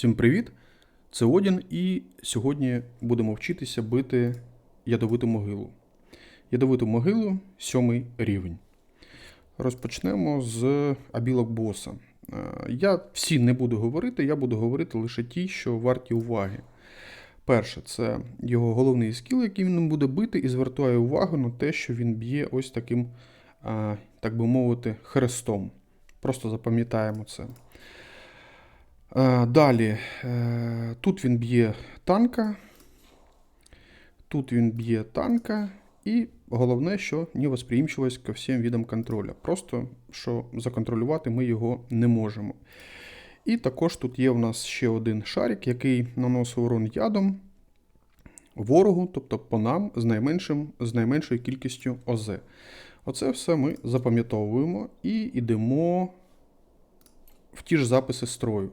Всім привіт! Це Одін, і сьогодні будемо вчитися бити ядовиту могилу. Ядовиту могилу сьомий рівень. Розпочнемо з абілок боса. Е, Я всі не буду говорити, я буду говорити лише ті, що варті уваги. Перше, це його головний скіл, який він буде бити, і звертаю увагу на те, що він б'є ось таким, так би мовити, хрестом. Просто запам'ятаємо це. Е, Далі, е, тут він б'є танка, тут він б'є танка, і головне, що невосприимчивость ко всім видам контроля. Просто що законтролювати ми його не можемо. І також тут є в нас ще один шарик, який наносить урон ядом ворогу, тобто по нам з найменшим, з найменшою кількістю ОЗ. Оце все ми запам'ятовуємо і йдемо в ті ж записи строю.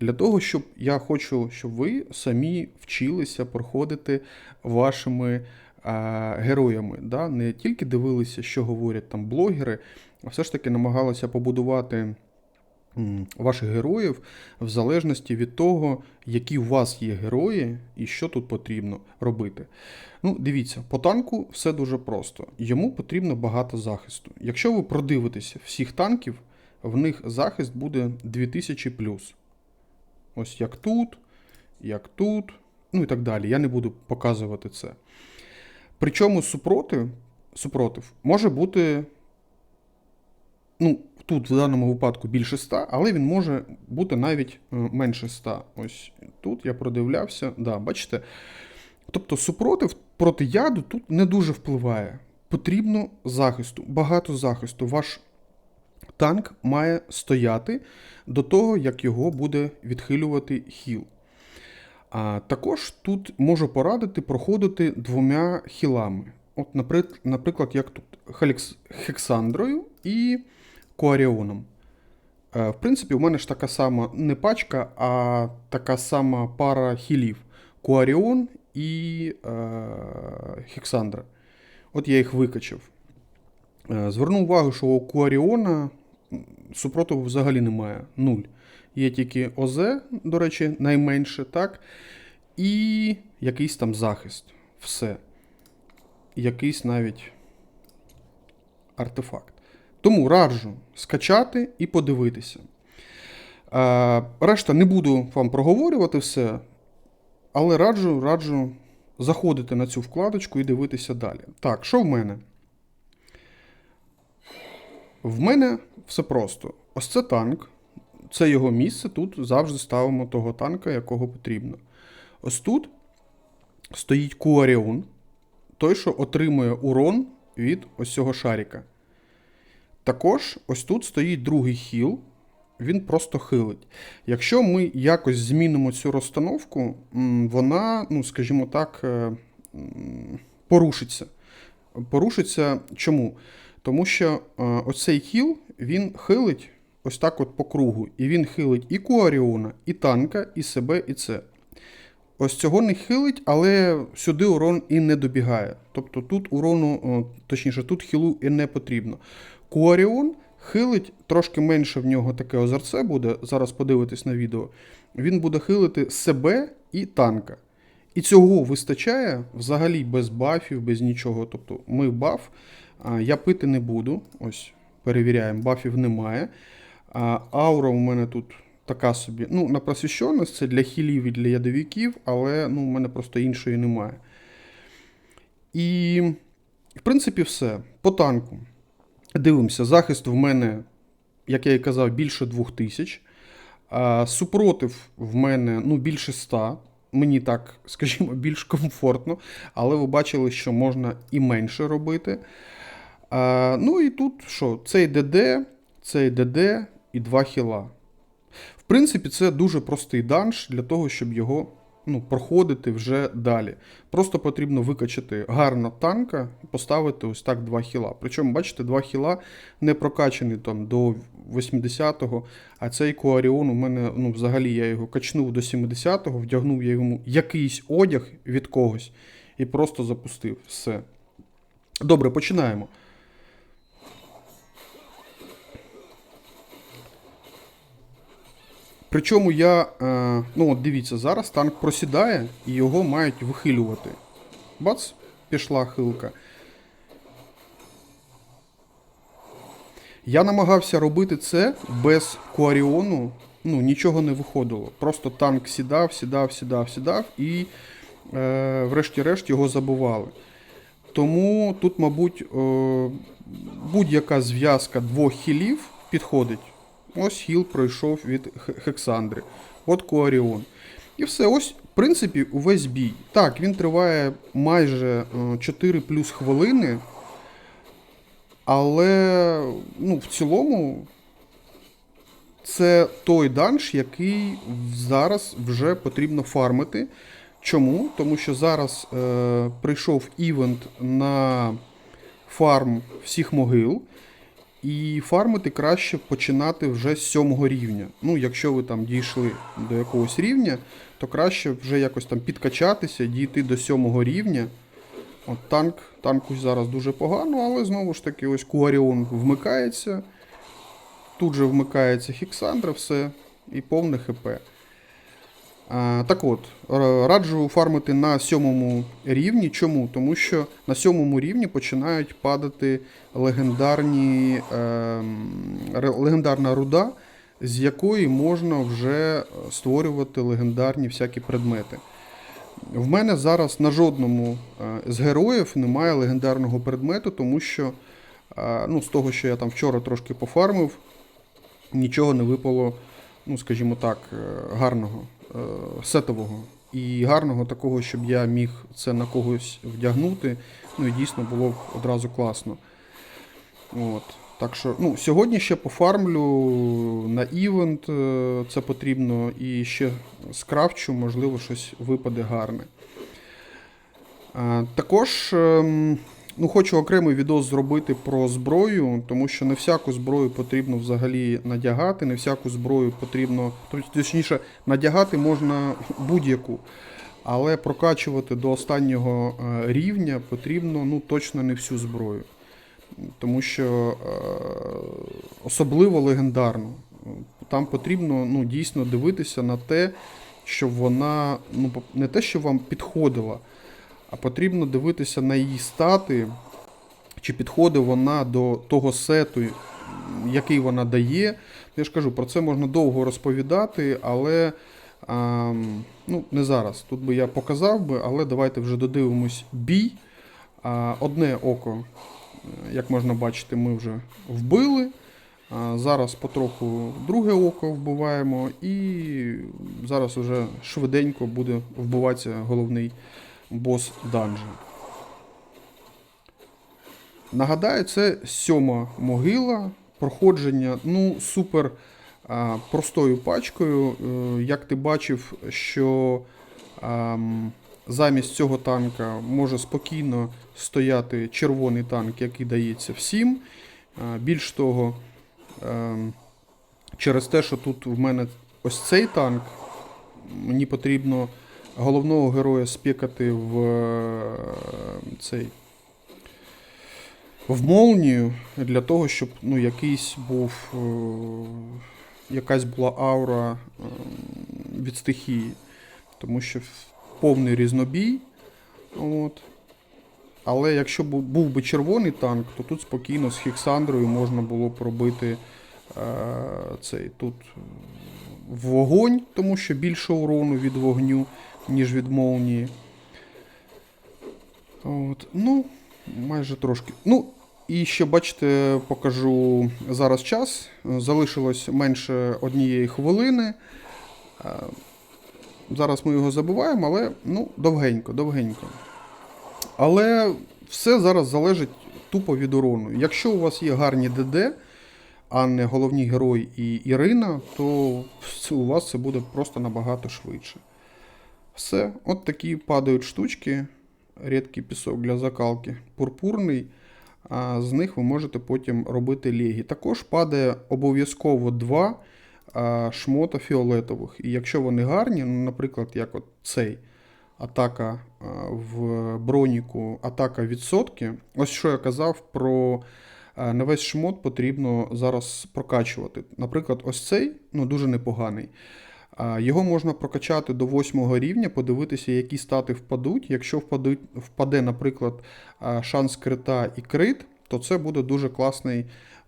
Для того, щоб я хочу, щоб ви самі вчилися проходити вашими а, героями. Да? Не тільки дивилися, що говорять там блогери, а все ж таки намагалися побудувати ваших героїв в залежності від того, які у вас є герої і що тут потрібно робити. Ну, дивіться, по танку все дуже просто. Йому потрібно багато захисту. Якщо ви продивитеся всіх танків, в них захист буде 2000 плюс. Ось як тут, як тут, ну і так далі. Я не буду показувати це. Причому супротив, супротив може бути, ну, тут в даному випадку більше 100, але він може бути навіть е, менше 100. Ось тут я продивлявся, да, бачите. Тобто супротив проти яду тут не дуже впливає. Потрібно захисту, багато захисту. Ваш танк має стояти до того, як його буде відхилювати хіл. А також тут можу порадити проходити двома хілами. От, наприклад, як тут Хександрою і Коаріоном. Е, В принципі, у мене ж така сама не пачка, а така сама пара хілів. Коаріон і е, Хександра. От я їх викачав. Е, Зверну увагу, що у Куаріона супротиву взагалі немає. Нуль. Є тільки ОЗ, до речі, найменше, так? І якийсь там захист. Все. Якийсь навіть артефакт. Тому раджу скачати і подивитися. Е, решта не буду вам проговорювати все, але раджу, раджу заходити на цю вкладочку і дивитися далі. Так, що в мене? В мене все просто. Ось це танк. Це його місце. Тут завжди ставимо того танка, якого потрібно. Ось тут стоїть Куаріон, той, що отримує урон від ось цього шарика. Також ось тут стоїть другий хіл, він просто хилить. Якщо ми якось змінимо цю розстановку, вона, ну, скажімо так, е, порушиться. Порушиться чому? Тому що е, оцей хіл він хилить ось так от по кругу. І він хилить і Куаріона, і танка, і себе, і це. Ось цього не хилить, але сюди урон і не добігає. Тобто тут урону, о, точніше, тут хілу і не потрібно. Куаріон хилить трошки менше в нього таке озерце буде. Зараз подивитись на відео. Він буде хилити себе і танка. І цього вистачає взагалі без бафів, без нічого. Тобто ми баф, я пити не буду. Ось, перевіряємо, бафів немає. Аура у мене тут така собі. Ну, на просвіщеність це для хілів і для ядовиків, але ну, у мене просто іншої немає. І, в принципі, все. По танку. Дивимося, захист в мене, як я і казав, більше 2000. Супротив в мене ну, більше 100. Мені так, скажімо, більш комфортно, але ви бачили, що можна і менше робити. А, ну і тут що? Цей ДД, цей ДД і два хіла. В принципі, це дуже простий данж для того, щоб його ну, проходити вже далі. Просто потрібно викачати гарно танка і поставити ось так два хіла. Причому, бачите, два хіла не прокачані там до 80-го, а цей Коаріон у мене, ну, взагалі, я його качнув до 70-го, вдягнув я йому якийсь одяг від когось і просто запустив. Все. Добре, починаємо. Причому я, е, ну от дивіться, зараз танк просідає і його мають вихилювати. Бац, пішла хилка. Я намагався робити це без Куаріону, ну нічого не виходило. Просто танк сідав, сідав, сідав, сідав і е, врешті-решт його забували. Тому тут, мабуть, е, будь-яка зв'язка двох хілів підходить. Ось хіл пройшов від Хександри. От Куаріон. І все, ось, в принципі, увесь бій. Так, він триває майже е, 4 плюс хвилини. Але ну, в цілому це той данж, який зараз вже потрібно фармити. Чому? Тому що зараз е, прийшов івент на фарм всіх могил, і фармити краще починати вже з сьомого рівня. Ну, якщо ви там дійшли до якогось рівня, то краще вже якось там підкачатися, дійти до сьомого рівня. От танк, танку зараз дуже погано, але знову ж таки, ось Куаріон вмикається. Тут же вмикається Хіксандра, все, і повне ХП. Так от, раджу фармити на сьомому рівні. Чому? Тому що на сьомому рівні починають падати легендарні, ре- легендарна руда, з якої можна вже е, створювати легендарні всякі предмети. В мене зараз на жодному е, з героїв немає легендарного предмету, тому що е, ну, з того, що я там вчора трошки пофармив, нічого не випало, ну, скажімо так, е, гарного, е, сетового. І гарного такого, щоб я міг це на когось вдягнути. Ну і дійсно було б одразу класно. От. Так що, ну, сьогодні ще пофармлю на івент, е, це потрібно, і ще скрафчу, можливо, щось випаде гарне. Е, Також ем, ну, хочу окремий відос зробити про зброю, тому що не всяку зброю потрібно взагалі надягати, не всяку зброю потрібно, точніше, надягати можна будь-яку. Але прокачувати до останнього е, рівня потрібно ну, точно не всю зброю. Тому що е, особливо легендарно. Там потрібно ну, дійсно дивитися на те, щоб вона ну, не те, що вам підходила, а потрібно дивитися на її стати, чи підходить вона до того сету, який вона дає. Я ж кажу, про це можна довго розповідати, але а, ну, не зараз. Тут би я показав би, але давайте вже додивимось бій. А, одне око, е, як можна бачити, ми вже вбили. Зараз потроху друге око вбиваємо, і зараз уже швиденько буде вбиватися головний бос данжа. Нагадаю, це сьома могила. Проходження ну, супер а, простою пачкою. Е, Як ти бачив, що ам, замість цього танка може спокійно стояти червоний танк, який дається всім. А, Більш того, ем, через те, що тут в мене ось цей танк, мені потрібно головного героя спікати в е, цей. В молнію для того, щоб ну, якийсь був, е, якась була аура е, від стихії. Тому що повний різнобій. От. Але якщо бу- був би червоний танк, то тут спокійно з Хіксандрою можна було б робити е, цей тут вогонь, тому що більше урону від вогню, ніж від молнії. От. Ну, майже трошки. Ну, і ще бачите, покажу зараз час. Залишилось менше однієї хвилини. Е, Зараз ми його забуваємо, але ну, довгенько, довгенько. Але все зараз залежить тупо від урону. Якщо у вас є гарні ДД, а не головні герой і Ірина, то у вас це буде просто набагато швидше. Все, от такі падають штучки. Рідкий пісок для закалки, пурпурний. А з них ви можете потім робити легі. Також падає обов'язково два шмота фіолетових. І якщо вони гарні, ну, наприклад, як от цей атака в броніку, атака відсотки. Ось що я казав про на весь шмот потрібно зараз прокачувати. Наприклад, ось цей ну, дуже непоганий. Його можна прокачати до 8 рівня, подивитися, які стати впадуть. Якщо впадуть, впаде, наприклад, шанс крита і крит, то це буде дуже класний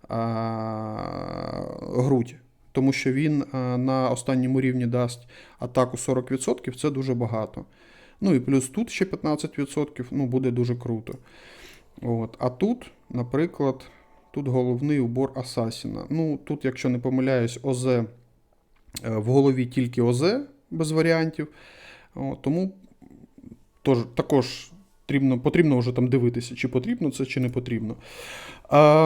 а, грудь. Тому що він на останньому рівні дасть атаку 40%, це дуже багато. Ну і плюс тут ще 15%, ну буде дуже круто. От. А тут, наприклад, тут головний убор Асасіна. Ну, тут, якщо не помиляюсь, ОЗ е, в голові тільки ОЗ без варіантів. От, тому тож, також потрібно, потрібно вже там дивитися, чи потрібно це, чи не потрібно. А,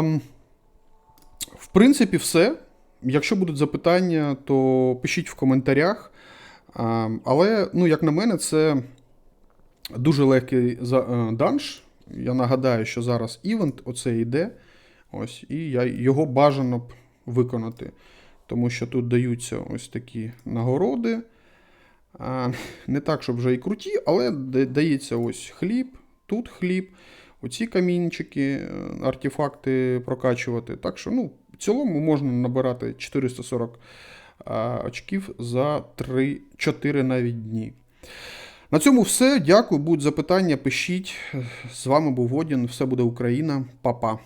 в принципі, все. Якщо будуть запитання, то пишіть в коментарях. А, але, ну, як на мене, це дуже легкий е, данж. Я нагадаю, що зараз івент оце йде. Ось, і я, його бажано б виконати. Тому що тут даються ось такі нагороди. Не так, щоб вже і круті, але дається ось хліб, тут хліб, оці камінчики, е, артефакти прокачувати. Так що, ну, в цілому можна набирати 440 а, очків за 3-4 навіть дні. На цьому все. Дякую. Будуть запитання, пишіть. З вами був Водін. Все буде Україна. Па-па.